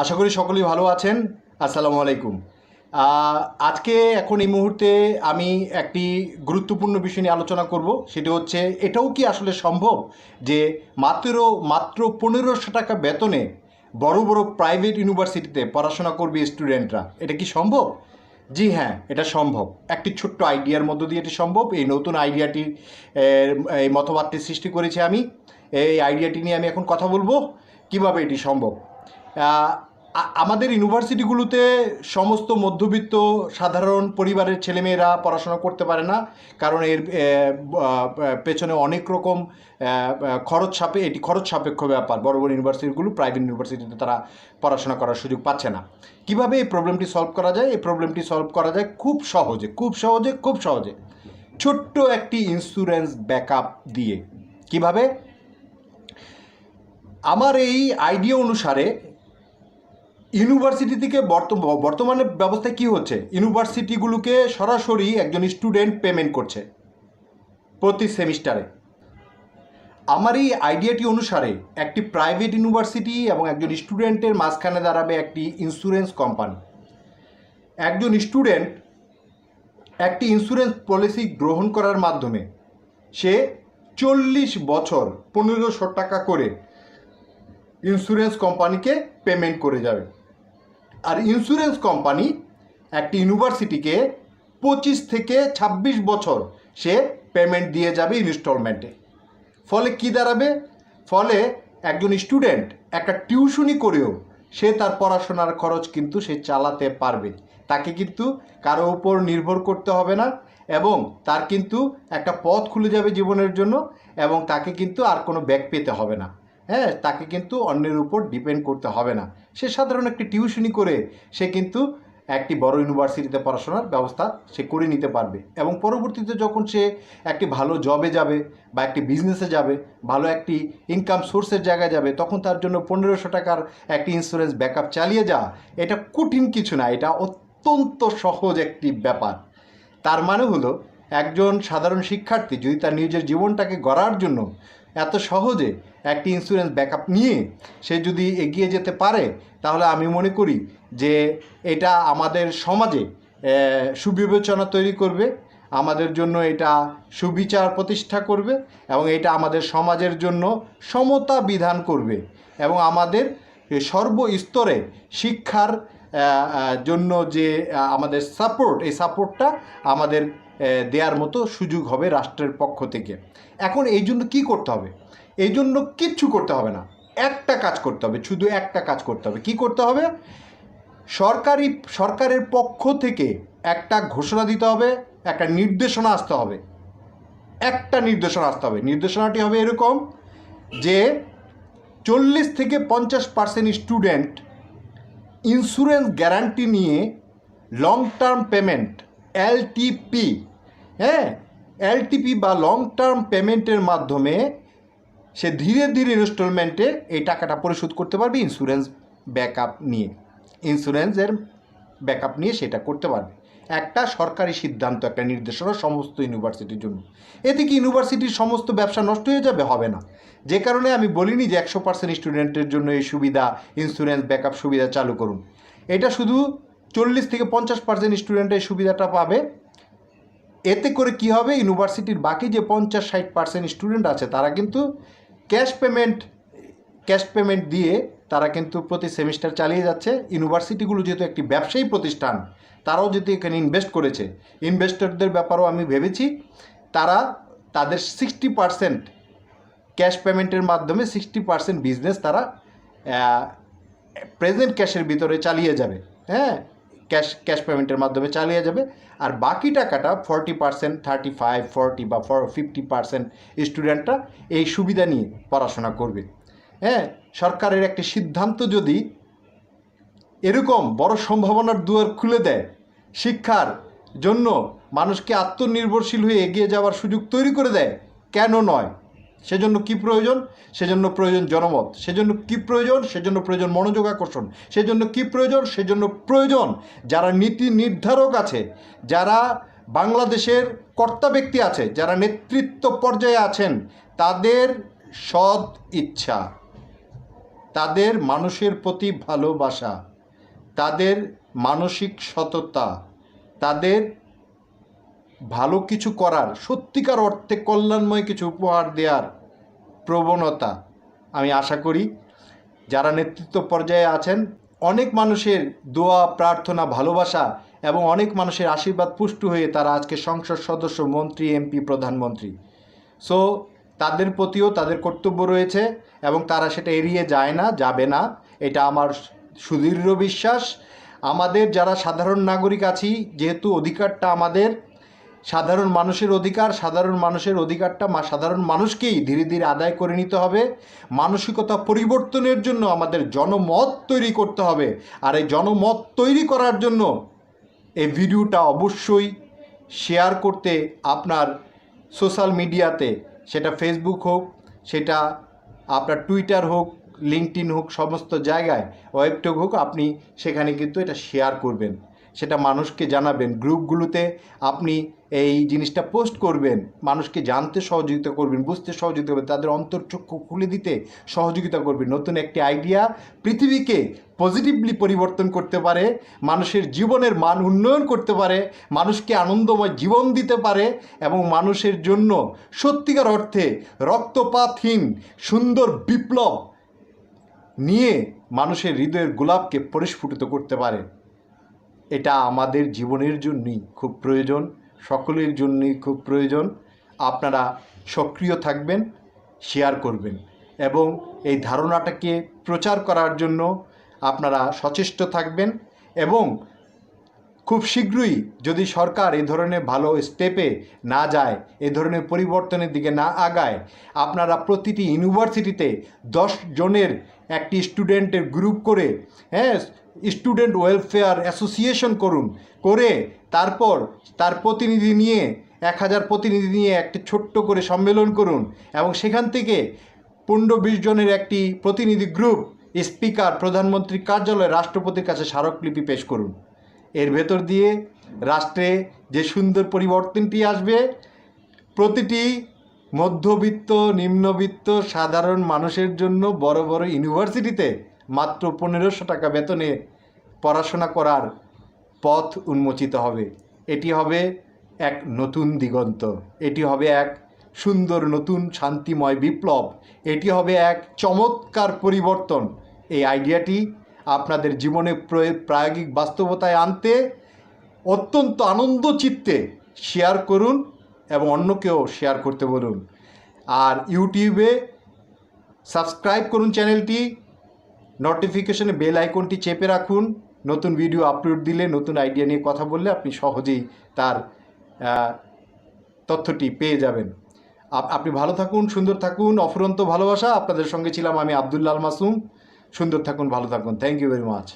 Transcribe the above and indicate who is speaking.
Speaker 1: আশা করি সকলেই ভালো আছেন। আসসালামু আলাইকুম। আজকে এখন এই মুহূর্তে আমি একটি গুরুত্বপূর্ণ বিষয় নিয়ে আলোচনা করব। সেটা হচ্ছে, এটাও কি আসলে সম্ভব যে মাত্র মাত্র পনেরোশো টাকা বেতনে বড় বড় প্রাইভেট ইউনিভার্সিটিতে পড়াশোনা করবে স্টুডেন্টরা এটা কি সম্ভব? জি হ্যাঁ এটা সম্ভব। একটি ছোট্ট আইডিয়ার মধ্য দিয়ে এটি সম্ভব। এই নতুন আইডিয়াটি এই মতবাদটি সৃষ্টি করেছি আমি। এই আইডিয়াটি নিয়ে আমি এখন কথা বলব। কীভাবে এটি সম্ভব? আমাদের ইউনিভার্সিটিগুলোতে সমস্ত মধ্যবিত্ত সাধারণ পরিবারের ছেলেমেয়েরা পড়াশোনা করতে পারে না। কারণ এর পেছনে অনেক রকম খরচ সাপে, এটি খরচ সাপেক্ষ ব্যাপার। বড় বড় ইউনিভার্সিটিগুলো প্রাইভেট ইউনিভার্সিটিতে তারা পড়াশোনা করার সুযোগ পাচ্ছে না। কীভাবে এই প্রবলেমটি সলভ করা যায়? এই প্রবলেমটি সলভ করা যায় খুব সহজে খুব সহজে খুব সহজে। ছোট্ট একটি ইন্স্যুরেন্স ব্যাকআপ দিয়ে। কীভাবে? আমার এই আইডিয়া অনুসারে ইউনিভার্সিটি থেকে বর্ত- বর্তমানে ব্যবস্থায় কি হচ্ছে? ইউনিভার্সিটিগুলোকে সরাসরি একজন স্টুডেন্ট পেমেন্ট করছে প্রতি সেমিস্টারে আমার এই আইডিয়াটি অনুসারে একটি প্রাইভেট ইউনিভার্সিটি এবং একজন স্টুডেন্টের মাঝখানে দাঁড়াবে একটি ইন্স্যুরেন্স কোম্পানি একজন স্টুডেন্ট একটি ইন্স্যুরেন্স পলিসি গ্রহণ করার মাধ্যমে সে চল্লিশ বছর পনেরোশো টাকা করে ইন্স্যুরেন্স কোম্পানিকে পেমেন্ট করে যাবে। আর ইন্স্যুরেন্স কোম্পানি একটি ইউনিভার্সিটিকে পঁচিশ থেকে ২৬ বছর সে পেমেন্ট দিয়ে যাবে ইনস্টলমেন্টে ফলে কি দাঁড়াবে? ফলে একজন স্টুডেন্ট একটা টিউশনি করেও সে তার পড়াশোনার খরচ কিন্তু সে চালাতে পারবে। তাকে কিন্তু কারও উপর নির্ভর করতে হবে না এবং তার কিন্তু একটা পথ খুলে যাবে জীবনের জন্য এবং তাকে কিন্তু আর কোনো ব্যাগ পেতে হবে না। হ্যাঁ তাকে কিন্তু অন্যের উপর ডিপেন্ড করতে হবে না। সে সাধারণ একটি টিউশনি করে, সে কিন্তু একটি বড় ইউনিভার্সিটিতে পড়াশোনার ব্যবস্থা সে করে নিতে পারবে। এবং পরবর্তীতে যখন সে একটি ভালো জবে যাবে বা একটি বিজনেসে যাবে, ভালো একটি ইনকাম সোর্সের জায়গায় যাবে, তখন তার জন্য পনেরোশো টাকার একটি ইন্স্যুরেন্স ব্যাকআপ চালিয়ে যাওয়া, এটা কঠিন কিছু না, এটা অত্যন্ত সহজ একটি ব্যাপার। তার মানে হলো, একজন সাধারণ শিক্ষার্থী যদি তার নিজের জীবনটাকে গড়ার জন্য এত সহজে একটি ইন্স্যুরেন্স ব্যাকআপ নিয়ে সে যদি এগিয়ে যেতে পারে, তাহলে আমি মনে করি যে এটা আমাদের সমাজে সুবিবেচনা তৈরি করবে, আমাদের জন্য এটা সুবিচার প্রতিষ্ঠা করবে এবং এটা আমাদের সমাজের জন্য সমতা বিধান করবে এবং আমাদের সর্বস্তরে শিক্ষার জন্য যে আমাদের সাপোর্ট এই সাপোর্টটা আমাদের দেওয়ার মতো সুযোগ হবে রাষ্ট্রের পক্ষ থেকে। এখন এই জন্য কী করতে হবে? এই জন্য কিচ্ছু করতে হবে না। একটা কাজ করতে হবে, শুধু একটা কাজ করতে হবে। কি করতে হবে? সরকারি, সরকারের পক্ষ থেকে একটা ঘোষণা দিতে হবে, একটা নির্দেশনা আসতে হবে। একটা নির্দেশনা আসতে হবে। নির্দেশনাটি হবে এরকম যে, চল্লিশ থেকে পঞ্চাশ পার্সেন্ট স্টুডেন্ট ইন্স্যুরেন্স গ্যারান্টি নিয়ে লং টার্ম পেমেন্ট এলটিপি হ্যাঁ? এলটিপি বা লং টার্ম পেমেন্টের মাধ্যমে সে ধীরে ধীরে ইনস্টলমেন্টে এই টাকাটা পরিশোধ করতে পারবে ইন্স্যুরেন্স ব্যাকআপ নিয়ে। ইন্স্যুরেন্সের ব্যাকআপ নিয়ে সেটা করতে পারবে। একটা সরকারি সিদ্ধান্ত, একটা নির্দেশনা সমস্ত ইউনিভার্সিটির জন্য। এতে কি ইউনিভার্সিটির সমস্ত ব্যবসা নষ্ট হয়ে যাবে? হবে না। যে কারণে আমি বলিনি যে একশো পার্সেন্ট স্টুডেন্টের জন্য এই সুবিধা ইন্স্যুরেন্স ব্যাকআপ সুবিধা চালু করুন। এটা শুধু চল্লিশ থেকে পঞ্চাশ পার্সেন্ট স্টুডেন্ট এই সুবিধাটা পাবে। এতে করে কি হবে? ইউনিভার্সিটির বাকি যে পঞ্চাশ ষাট পার্সেন্ট স্টুডেন্ট আছে, তারা কিন্তু ক্যাশ পেমেন্ট ক্যাশ পেমেন্ট দিয়ে তারা কিন্তু প্রতি সেমিস্টার চালিয়ে যাচ্ছে। ইউনিভার্সিটিগুলো যেহেতু একটি ব্যবসায়ী প্রতিষ্ঠান তারাও যদি এখানে ইনভেস্ট করেছে ইনভেস্টরদের ব্যাপারেও আমি ভেবেছি, তারা তাদের সিক্সটি পার্সেন্ট ক্যাশ পেমেন্টের মাধ্যমে সিক্সটি পার্সেন্ট বিজনেস তারা প্রেজেন্ট ক্যাশের ভিতরে চালিয়ে যাবে হ্যাঁ? ক্যাশ ক্যাশ পেমেন্টের মাধ্যমে চালিয়ে যাবে, আর বাকি টাকাটা forty percent thirty five forty বা ফিফটি পার্সেন্ট স্টুডেন্টরা এই সুবিধা নিয়ে পড়াশোনা করবে হ্যাঁ? সরকারের একটি সিদ্ধান্ত যদি এরকম বড় সম্ভাবনার দুয়ার খুলে দেয়। শিক্ষার জন্য মানুষকে আত্মনির্ভরশীল হয়ে এগিয়ে যাওয়ার সুযোগ তৈরি করে দেয়। কেন নয়? সেজন্য কি প্রয়োজন? সেজন্য প্রয়োজন জনমত। সেজন্য কি প্রয়োজন? সেজন্য প্রয়োজন মনোযোগ আকর্ষণ। সেজন্য কি প্রয়োজন? সেজন্য প্রয়োজন যারা নীতি নির্ধারক আছে, যারা বাংলাদেশের কর্তা ব্যক্তি আছে, যারা নেতৃত্ব পর্যায়ে আছেন, তাদের সৎ ইচ্ছা, তাদের মানুষের প্রতি ভালোবাসা। তাদের মানসিক সততা, তাদের ভালো কিছু করার, সত্যিকার অর্থে কল্যাণময় কিছু উপহার দেওয়ার প্রবণতা আমি আশা করি যারা নেতৃত্ব পর্যায়ে আছেন, অনেক মানুষের দোয়া, প্রার্থনা, ভালোবাসা এবং অনেক মানুষের আশীর্বাদ পুষ্ট হয়ে তারা আজকে সংসদ সদস্য, মন্ত্রী, এমপি, প্রধানমন্ত্রী। সো তাদের প্রতিও তাদের কর্তব্য রয়েছে এবং তারা সেটা এড়িয়ে যায় না, যাবে না। এটা আমার সুদৃঢ় বিশ্বাস। আমাদের যারা সাধারণ নাগরিক আছি, যেহেতু অধিকারটা আমাদের, সাধারণ মানুষের অধিকার, সাধারণ মানুষের অধিকারটা মা সাধারণ মানুষকেই ধীরে ধীরে আদায় করে নিতে হবে। মানসিকতা পরিবর্তনের জন্য আমাদের জনমত তৈরি করতে হবে। আর এই জনমত তৈরি করার জন্য এই ভিডিওটা অবশ্যই শেয়ার করতে আপনার সোশ্যাল মিডিয়াতে, সেটা ফেসবুক হোক, সেটা আপনার টুইটার হোক লিঙ্কটিন হোক, সমস্ত জায়গায় ওয়েবটক হোক, আপনি সেখানে কিন্তু এটা শেয়ার করবেন। সেটা মানুষকে জানাবেন। গ্রুপগুলোতে আপনি এই জিনিসটা পোস্ট করবেন। মানুষকে জানতে সহযোগিতা করবেন, বুঝতে সহযোগিতা করবেন, তাদের অন্তর্চক্ষু খুলে দিতে সহযোগিতা করবেন। নতুন একটি আইডিয়া পৃথিবীকে পজিটিভলি পরিবর্তন করতে পারে, মানুষের জীবনের মান উন্নয়ন করতে পারে, মানুষকে আনন্দময় জীবন দিতে পারে এবং মানুষের জন্য সত্যিকার অর্থে রক্তপাতহীন, সুন্দর বিপ্লব নিয়ে মানুষের হৃদয়ের গোলাপকে পরিস্ফুটিত করতে পারে। এটা আমাদের জীবনের জন্যই খুব প্রয়োজন, সকলের জন্যই খুব প্রয়োজন। আপনারা সক্রিয় থাকবেন শেয়ার করবেন এবং এই ধারণাটাকে প্রচার করার জন্য আপনারা সচেষ্ট থাকবেন এবং খুব শীঘ্রই যদি সরকার এ ধরনের ভালো স্টেপে না যায়, এ ধরনের পরিবর্তনের দিকে না আগায়, আপনারা প্রতিটি ইউনিভার্সিটিতে দশ জনের একটি স্টুডেন্টের গ্রুপ করে হ্যাঁ স্টুডেন্ট ওয়েলফেয়ার অ্যাসোসিয়েশন করুন, করে তারপর তার প্রতিনিধি নিয়ে, এক হাজার প্রতিনিধি নিয়ে একটি ছোট্ট করে সম্মেলন করুন এবং সেখান থেকে পনেরো বিশ জনের একটি প্রতিনিধি গ্রুপ, স্পিকার প্রধানমন্ত্রীর কার্যালয়ে রাষ্ট্রপতির কাছে স্মারকলিপি পেশ করুন। এর ভেতর দিয়ে রাষ্ট্রে যে সুন্দর পরিবর্তনটি আসবে, প্রতিটি মধ্যবিত্ত, নিম্নবিত্ত, সাধারণ মানুষের জন্য বড় বড় ইউনিভার্সিটিতে মাত্র পনেরোশো টাকা বেতনে পড়াশোনা করার পথ উন্মোচিত হবে। এটি হবে এক নতুন দিগন্ত। এটি হবে এক সুন্দর নতুন শান্তিময় বিপ্লব। এটি হবে এক চমৎকার পরিবর্তন। এই আইডিয়াটি আপনাদের জীবনে প্রয়োগ প্রায়োগিক বাস্তবতায় আনতে অত্যন্ত আনন্দ চিত্তে শেয়ার করুন। এবং অন্যকেও শেয়ার করতে বলুন। আর ইউটিউবে সাবস্ক্রাইব করুন চ্যানেলটি নোটিফিকেশনে বেল আইকনটি চেপে রাখুন। নতুন ভিডিও আপলোড দিলে, নতুন আইডিয়া নিয়ে কথা বললে আপনি সহজেই তার তথ্যটি পেয়ে যাবেন। আপ- আপনি ভালো থাকুন, সুন্দর থাকুন, অফুরন্ত ভালোবাসা। আপনাদের সঙ্গে ছিলাম আমি আবদুল্লাল মাসুম। সুন্দর থাকুন, ভালো থাকুন। Thank you very much